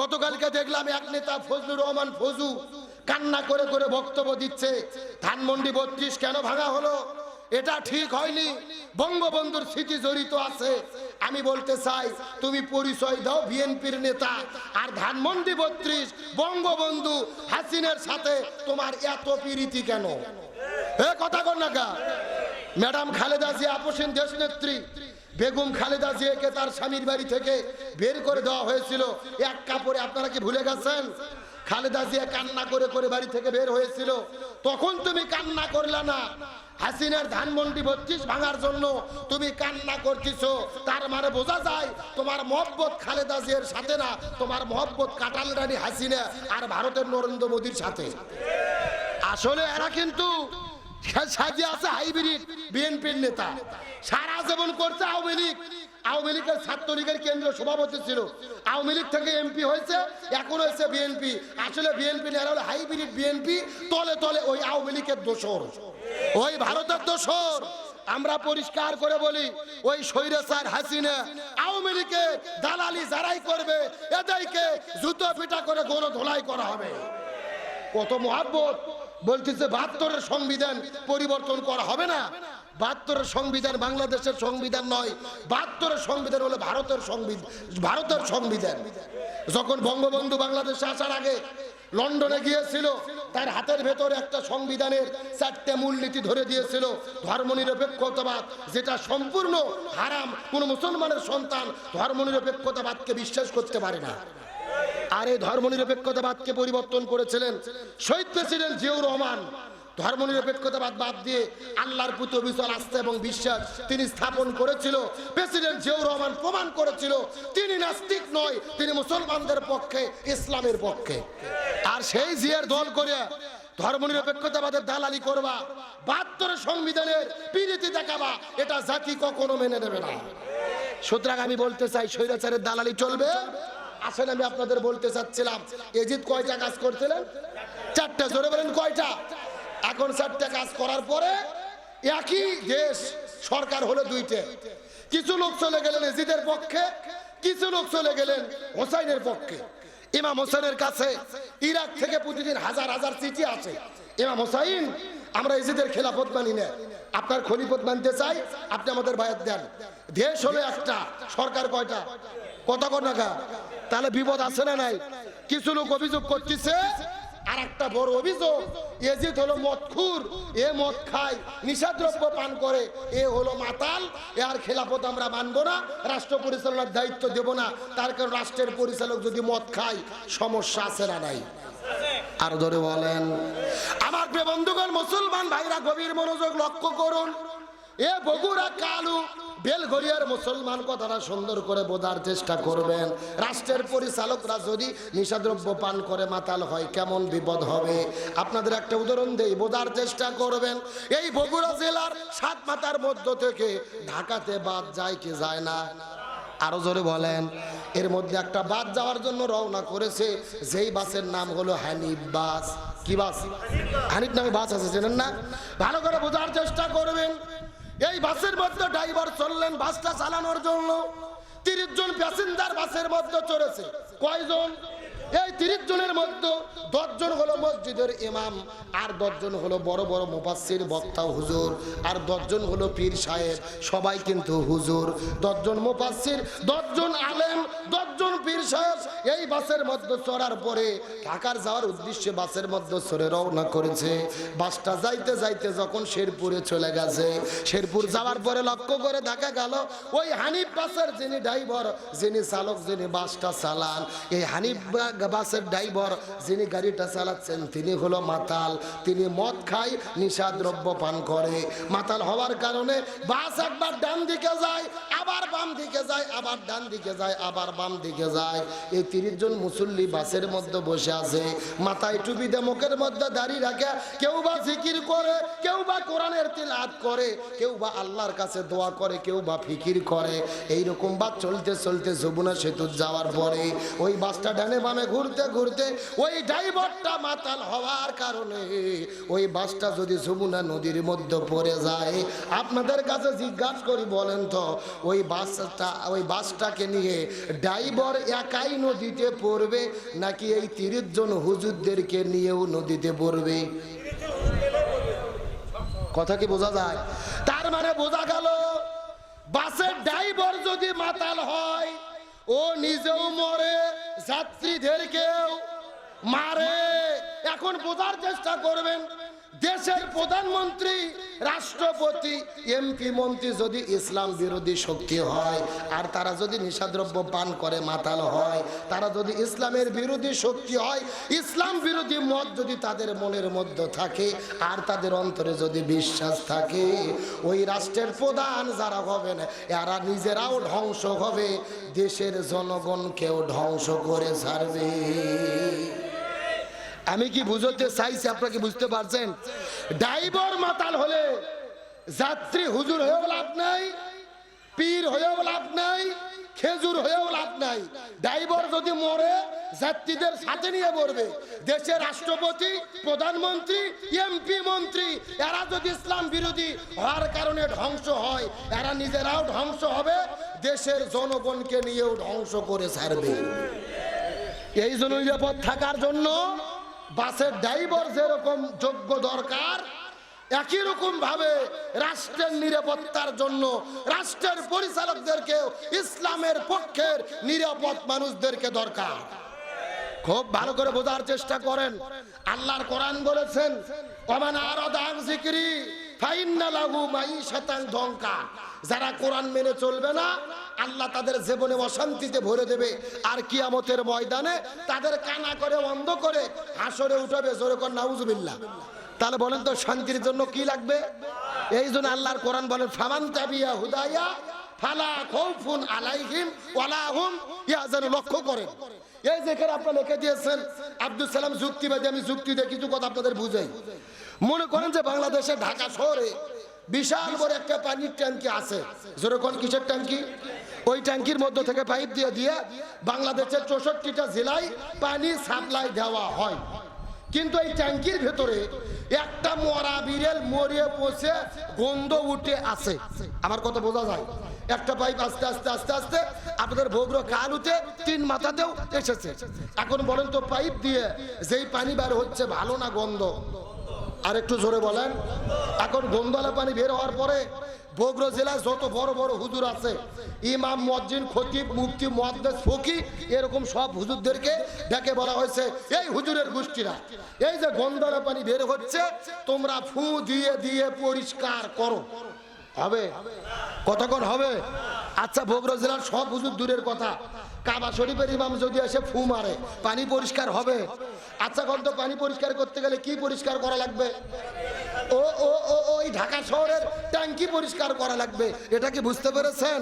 গতকালকে দেখলাম এক নেতা ফজলুর রহমান ফজু কান্না করে করে বক্তব্য দিচ্ছে, ধানমন্ডি বত্রিশ কেন ভাঙা হলো? এটা ঠিক হয়নি, বঙ্গবন্ধুর স্মৃতি জড়িত আছে। আমি বলতে চাই, তুমি পরিচয় দাও বিএনপির নেতা, আর ধানমন্ডি বত্রিশ, বঙ্গবন্ধু, হাসিনের সাথে তোমার এত পিরিতি কেন? এ কথা কর না কা ম্যাডাম খালেদা জিয়া, আপসীন দেশ নেত্রী বেগম খালেদা জিয়াকে তার স্বামীর বাড়ি থেকে বের করে দেওয়া হয়েছিল। এক কাপড়ে আপনারা কি ভুলে গেছেন? খালেদা জিয়া কান্না করে করে বাড়ি থেকে বের হয়েছিল। তখন তুমি কান্না করলে না। হাসিনার ধানমন্ডি বত্রিশ ভাঙার জন্য তুমি কান্না করতেছো। তার মানে বোঝা যায় তোমার মহব্বত খালেদা জিয়ার সাথে না, তোমার মহব্বত কাটাল রানী হাসিনা আর ভারতের নরেন্দ্র মোদীর সাথে। আসলে এরা কিন্তু আছে নেতা। ছাত্রলীগের কেন্দ্রীয় থেকে এমপি হয়েছে, এখন বিএনপি। আসলে বিএনপি তলে ওই ভারতের আমরা পরিষ্কার করে বলি, ওই স্বৈরাচার হাসিনা আওয়ামী লীগের দালালি যারাই করবে, এদেরকে জুতো পিটা করে গণ ধোলাই করা হবে। কত মহাব্বত। বলতেছে, বাহাত্তরের সংবিধান পরিবর্তন করা হবে না। বাহাত্তরের সংবিধান বাংলাদেশের সংবিধান নয়। বাহাত্তরের সংবিধান হলো ভারতের সংবিধান ভারতের সংবিধান। যখন বঙ্গবন্ধু বাংলাদেশে আসার আগে লন্ডনে গিয়েছিল, তার হাতের ভেতরে একটা সংবিধানের চারটে মূলনীতি ধরে দিয়েছিল, ধর্মনিরপেক্ষতাবাদ, যেটা সম্পূর্ণ হারাম। কোন মুসলমানের সন্তান ধর্মনিরপেক্ষতাবাদকে বিশ্বাস করতে পারে না। আর এই ধর্মনিরপেক্ষতাবাদকে পরিবর্তন করেছিলেন শহীদ প্রেসিডেন্ট জিয়াউর রহমান। ধর্মনিরপেক্ষতাবাদ বাদ দিয়ে আল্লাহর প্রতি অবিচল আস্থা এবং বিশ্বাস তিনি স্থাপন করেছিল। প্রেসিডেন্ট জিয়াউর রহমান প্রমাণ করেছিল, তিনি নাস্তিক নয়, তিনি মুসলমানদের পক্ষে, ইসলামের পক্ষে। আর সেই জিয়ার দল করে ধর্মনিরপেক্ষতাবাদের দালালি করবা বাহাত্তরের সংবিধানের পিরিতি দেখাবা, এটা জাতি কখনো মেনে নেবে না। সুতরাং আমি বলতে চাই, স্বৈরাচারের দালালি চলবে? আসলে আমি আপনাদের বলতে চাচ্ছিলাম, এজিদ কয়টা কাজ করছিলেন? চারটা, জোরে বলেন কয়টা? এখন চারটা কাজ করার পরে একই দেশ সরকার হলো দুইটে। কিছু লোক চলে গেলেন এজিদের পক্ষে, কিছু লোক চলে গেলেন হোসাইনের পক্ষে। ইমাম হোসেনের কাছে ইরাক থেকে প্রতিদিন হাজার হাজার চিঠি আছে ইমাম হোসাইন, আমরা এজিদের খেলাফত মানি না। আপনার খলিফত মানতে চাই, আপনি আমাদের বায়াত দেন। দেশ হলো একটা, সরকার কয়টা? কত টাকা তাহলে বিপদ আছে না নাই? কিছু লোক অভিযোগ করতেছে আর একটা বড় অভিযোগ। এজিদ হলো মদখুর, এ মদ খায় নিষাদ্রব্য পান করে, এ হলো মাতাল, এ আর খেলাফত আমরা মানবো না, রাষ্ট্র পরিচালনার দায়িত্ব দেব না। তার কারণ রাষ্ট্রের পরিচালক যদি মদ খায়, সমস্যা আছে না নাই? আর ধরে বলেন। আমার বন্ধুগণ, মুসলমান ভাইরা, গভীর মনোযোগ লক্ষ্য করুন। এ বগুড়া কালু বেলঘরিয়ার মুসলমান কথাটা সুন্দর করে বোঝার চেষ্টা করবেন। রাষ্ট্রের পরিচালকরা যদি নিষাদ্রব্য পান করে মাতাল হয়, কেমন বিপদ হবে? আপনাদের একটা উদাহরণ দেই, বোঝার চেষ্টা করবেন। এই বগুড়া জেলার সাত মাতার মধ্য থেকে ঢাকাতে বাদ যায় কি যায় না? আরও জোরে বলেন। এর মধ্যে একটা বাস যাওয়ার জন্য রওনা করেছে, যেই বাসের নাম হলো হানিফ বাস। কি বাস? হানিফ নামে বাস আছে, চেনেন না? ভালো করে বোঝার চেষ্টা করবেন। এই বাসের মধ্যে ড্রাইভার চললেন বাসটা চালানোর জন্য। তিরিশ জন প্যাসেঞ্জার বাসের মধ্যে চড়েছে। কয়জন? এই তিরিশ জনের মধ্যে দশজন হলো মসজিদের ইমাম, আর দশজন হলো বড় বড় মুফাসসির, বক্তা, হুজুর, আর দশজন হলো পীর সাহেব। সবাই কিন্তু হুজুর। দশজন মুফাসসির, দশজন আলেম, দশজন পীর সাহেব। এই বাসের মধ্যে চড়ার পরে ঢাকার যাওয়ার উদ্দেশ্যে বাসের মধ্যে চড়ে রওনা করেছে। বাসটা যাইতে যাইতে যখন শেরপুরে চলে গেছে, শেরপুর যাওয়ার পরে লক্ষ্য করে দেখা গেল, ওই হানিফ বাসের যিনি ড্রাইভার, যিনি চালক, যিনি বাসটা চালান, এই হানিফ বাসের ড্রাইভার, যিনি গাড়িটা চালাচ্ছেন, তিনি হলো মাতাল। তিনি মদ খায় নিশা দ্রব্য পান করে। মাতাল হওয়ার কারণে বাস একবার ডান দিকে যায়, আবার বাম দিকে যায়, আবার ডান দিকে যায়, আবার বাম দিকে যায়। এই তিরিশ জন মুসল্লি বাসের মধ্যে বসে আছে। মাথায় টুপি দিয়ে মুখের মধ্যে দাঁড়িয়ে রাখে, কেউ বা জিকির করে, কেউ বা কোরআনের তিলাত করে, কেউ বা আল্লাহর কাছে দোয়া করে, কেউ বা ফিকির করে। এইরকম বা চলতে চলতে যমুনা সেতু যাওয়ার পরে ওই বাসটা ডানে বামে ঘুরতে ঘুরতে ওই ড্রাইভারটা মাতাল হওয়ার কারণে ওই বাসটা যদি যমুনা নদীর মধ্যে পড়ে যায়, আপনাদের কাছে জিজ্ঞাসা করি বলেন তো, ওই বাসটা, ওই বাসটাকে নিয়ে ড্রাইভার একাই নদীতে পড়বে নাকি এই তিরিশ জন হুজুরদেরকে নিয়েও নদীতে পড়বে? কথা কি বোঝা যায়? তার মানে বোঝা গেল, বাসের ড্রাইভার যদি মাতাল হয় ও নিজেও মরে যাত্রীদেরকেও মারে। এখন বোঝার চেষ্টা করবেন দেশের প্রধানমন্ত্রী, রাষ্ট্রপতি, এমপি, মন্ত্রী যদি ইসলাম বিরোধী শক্তি হয়, আর তারা যদি নিষাদ্রব্য পান করে মাতাল হয়, তারা যদি ইসলামের বিরোধী শক্তি হয়, ইসলাম বিরোধী মত যদি তাদের মনের মধ্যে থাকে, আর তাদের অন্তরে যদি বিশ্বাস থাকে, ওই রাষ্ট্রের প্রধান যারা হবেন, এরা নিজেরাও ধ্বংস হবে, দেশের জনগণকেও ধ্বংস করে ছাড়বে। আমি কি বুঝতে চাইছি? আপনারা কি বুঝতে পারছেন? ড্রাইভার মাতাল হলে যাত্রী হুজুর হয়েও লাভ নাই, পীর হয়েও লাভ নাই, খেজুর হয়েও লাভ নাই। ড্রাইভার যদি মরে, যাত্রীদের সাথে নিয়ে মরবে। দেশের রাষ্ট্রপতি, প্রধানমন্ত্রী, এমপি মন্ত্রী, এরা যদি ইসলাম বিরোধী হওয়ার কারণে ধ্বংস হয়, এরা নিজেরাও ধ্বংস হবে, দেশের জনগণকে নিয়েও ধ্বংস করে ছাড়বে। এই জন্য নিরাপদ থাকার জন্য বাসের ড্রাইভার যেরকম যোগ্য দরকার, একই রকম ভাবে রাষ্ট্রের নিরাপত্তার জন্য রাষ্ট্রের পরিচালকদেরকেও ইসলামের পক্ষের নিরাপদ মানুষদেরকে দরকার। খুব ভালো করে বোঝার চেষ্টা করেন। আল্লাহর কোরআন বলেছেন, ওমান আর যারা কোরআন মেনে চলবে না, আল্লাহ তাদের জীবনে অশান্তিতে ভরে দেবে। আর কিয়ামতের ময়দানে তাদের কানা করে, অন্ধ করে, হাসরে উঠাবে, জোরে কর তাহলে বলেন তো, শান্তির জন্য কি লাগবে? এই জন্য আল্লাহর কোরআন বলেন ফামান তাবিয়া হুদাইয়া ফালা খৌফুন আলাইহিম ওয়ালা হুম ইয়াজানু লক্ষ্য করেন। এই যেখানে আপনারা লিখে দিয়েছেন আব্দুল সালাম যুক্তিবাদী, আমি যুক্তি দিয়ে কিছু কথা আপনাদের বুঝাই। মনে করেন যে বাংলাদেশে ঢাকা শহরে বিশাল বড় একটা পানির ট্যাঙ্কি আছে। যেরকম কিসের ট্যাঙ্কি? ওই ট্যাঙ্কির মধ্য থেকে পাইপ দিয়ে দিয়ে বাংলাদেশের চৌষট্টিটা জেলায় পানি সাপ্লাই দেওয়া হয়। কিন্তু এই ট্যাঙ্কির ভেতরে একটা মরা বিড়েল মরিয়ে পচে গন্ধ উঠে আছে। আমার কথা বোঝা যায়? একটা পাইপ আস্তে আস্তে আস্তে আস্তে আপনাদের ভোগ্র কালুতে তিন মাথাতেও এসেছে। এখন বলেন তো পাইপ দিয়ে যেই পানি বার হচ্ছে ভালো না গন্ধ? আর একটু জোরে বলেন। এখন গন্ধলা পানি বের হওয়ার পরে বগুড়া জেলায় যত বড় বড় হুজুর আছে, ইমাম মজ্জিন খতিব, মুফতি, মুহাদ্দিস, ফকি, এরকম সব হুজুরদেরকে ডেকে বলা হয়েছে, এই হুজুরের গোষ্ঠীরা, এই যে গন্ধলা পানি বের হচ্ছে, তোমরা ফু দিয়ে দিয়ে পরিষ্কার করো। হবে? কতক্ষণ হবে? আচ্ছা বগুড়া জেলার সব হুজুর দূরের কথা। কাবা শরীফের ইমাম যদি এসে ফু মারে, পানি পরিষ্কার হবে। আচ্ছা গন্ধ পানি পরিষ্কার করতে গেলে কি পরিষ্কার করা লাগবে? ও ও ও ওই ঢাকা শহরের ট্যাঙ্কি পরিষ্কার করা লাগবে। এটা কি বুঝতে পেরেছেন?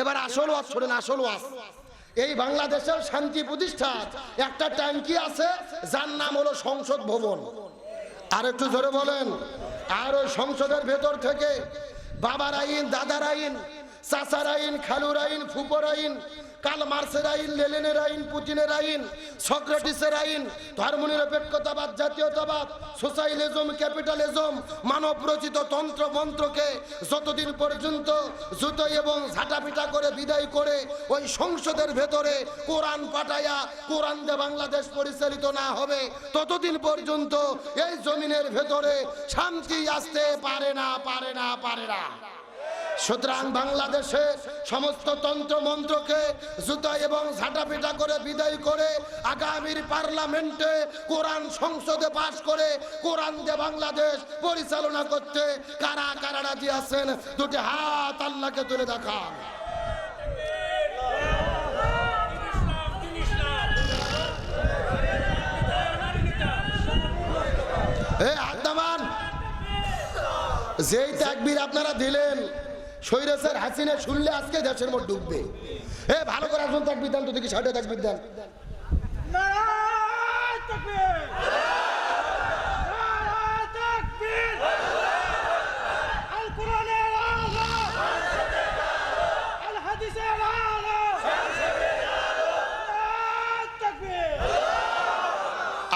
এবার আসল ওয়াজ শোনেন, আসল ওয়াজ। এই বাংলাদেশের শান্তি প্রতিষ্ঠা একটা ট্যাঙ্কি আছে, যার নাম হলো সংসদ ভবন। আর একটু ধরে বলেন, আর ওই সংসদের ভেতর থেকে বাবার আইন, দাদার আইন, চাচার আইন, খালুর আইন, ফুপর আইন কাল মার্সের আইন, লেলেনের আইন, পুতিনের আইন, সক্রেটিসের আইন, ধর্মনিরপেক্ষতাবাদ, জাতীয়তাবাদ সোশ্যালিজম ক্যাপিটালিজম মানব রচিত তন্ত্র, মন্ত্রকে যতদিন পর্যন্ত জুতো এবং ঝাঁটাপিটা করে বিদায় করে ওই সংসদের ভেতরে কোরআন পাঠাইয়া কোরআন দিয়ে বাংলাদেশ পরিচালিত না হবে, ততদিন পর্যন্ত এই জমিনের ভেতরে শান্তি আসতে পারে না পারে না পারে না। সুতরাং বাংলাদেশে সমস্ত তন্ত্র মন্ত্রকে জুতা এবং ঝাঁটাপিটা করে বিদায় করে আগামীর পার্লামেন্টে কোরআন সংসদে পাশ করে কোরআন দিয়ে বাংলাদেশ পরিচালনা করতে কারা কারা রাজি আছেন? দুটি হাত আল্লাহকে তুলে দেখা যেই তাকবীর আপনারা দিলেন সৈরাসের হাসিনে শুনলে আজকে দেশের মধ্যে ঢুকবে এ ভালো করে আসুন তাকবীর দেন তো দেখি ছয়টা তাকবীর দেন।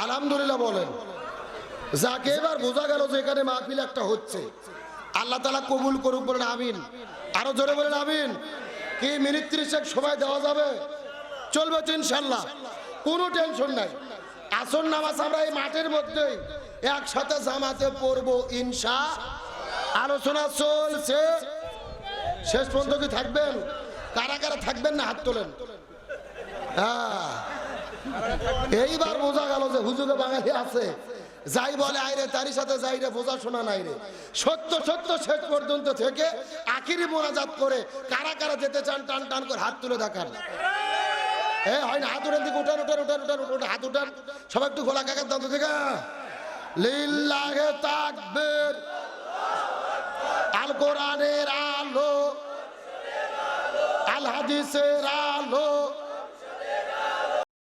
আলহামদুলিল্লাহ বলেন। যাকে এবার বোঝা গেল যে এখানে মাহফিল একটা হচ্ছে। আল্লাহ তালা কবুল করুক বলেন, আমিন। আরও জোরে বলেন, আমিন। কি মিনিট ত্রিশেক সময় দেওয়া যাবে? চলবে তো ইনশাল্লাহ কোনো টেনশন নাই। আসন নামাজ আমরা এই মাঠের মধ্যেই একসাথে জামাতে পড়ব ইনশা। আলোচনা চলছে। শেষ পর্যন্ত কি থাকবেন? কারা কারা থাকবেন না হাত তোলেন? হ্যাঁ। এইবার বোঝা গেল যে হুজুরে বাঙালি আছে। যাই বলে, আইরে, তারই সাথে যাই রে, বোঝা শোনা নাই রে। সত্য সত্য শেষ পর্যন্ত থেকে আখিরি মোনাজাত করে কারা কারা যেতে চান, টান টান করে হাত তুলে দেখান। এ, হয় না দিকে উঠান উঠান উঠান উঠান উঠান, হাত উঠান। সবাই একটু খোলা কাকার দাম থেকে লিল্লাহে তাকবীর। আল কোরআনের আলো। আল হাদিসের